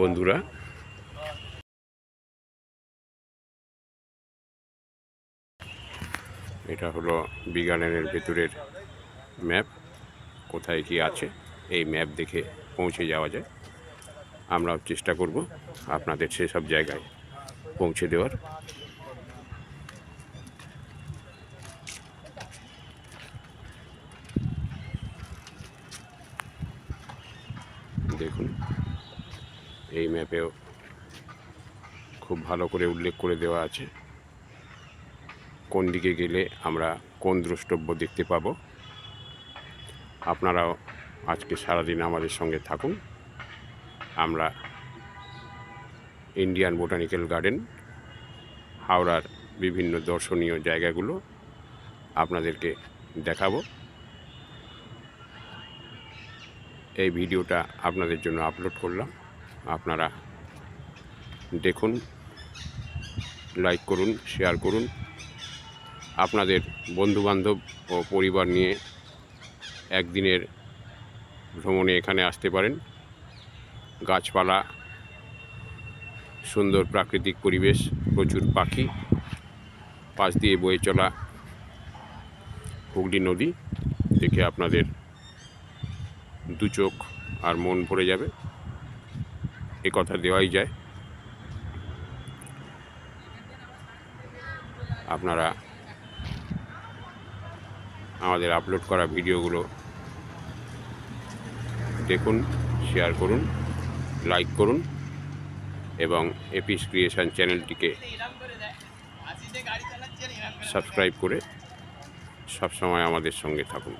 বন্ধুরা। এটা হলো বিজ্ঞানের ভেতরের ম্যাপ। কোথায় কি আছে, এই ম্যাপ দেখে পৌঁছে যাওয়া যায়। আমরাও চেষ্টা করব আপনাদের সেসব জায়গায় পৌঁছে দেওয়ার। দেখুন এই ম্যাপেও খুব ভালো করে উল্লেখ করে দেওয়া আছে। কোন দিকে গেলে আমরা কোন দ্রষ্টব্য দেখতে পাবো? আপনারাও আজকে সারাদিন আমাদের সঙ্গে থাকুন। আমরা ইন্ডিয়ান বোটানিক্যাল গার্ডেন, হাওড়ার বিভিন্ন দর্শনীয় জায়গাগুলো আপনাদেরকে দেখাবো। এই ভিডিওটা আপনাদের জন্য আপলোড করলাম। আপনারা দেখুন লাইক করুন শেয়ার করুন। আপনাদের বন্ধুবান্ধব ও পরিবার নিয়ে একদিনের ভ্রমণে এখানে আসতে পারেন। গাছপালা, সুন্দর প্রাকৃতিক পরিবেশ, প্রচুর পাখি, পাশ দিয়ে বয়ে চলা হুগলি নদী দেখে আপনাদের দু চোখ আর মন ভরে যাবে। এ কথা দেওয়াই যায়। আপনারা আমাদের আপলোড করা ভিডিওগুলো দেখুন শেয়ার করুন লাইক করুন এবং এপিস ক্রিয়েশন চ্যানেলটিকে সাবস্ক্রাইব করে সবসময় আমাদের সঙ্গে থাকুন।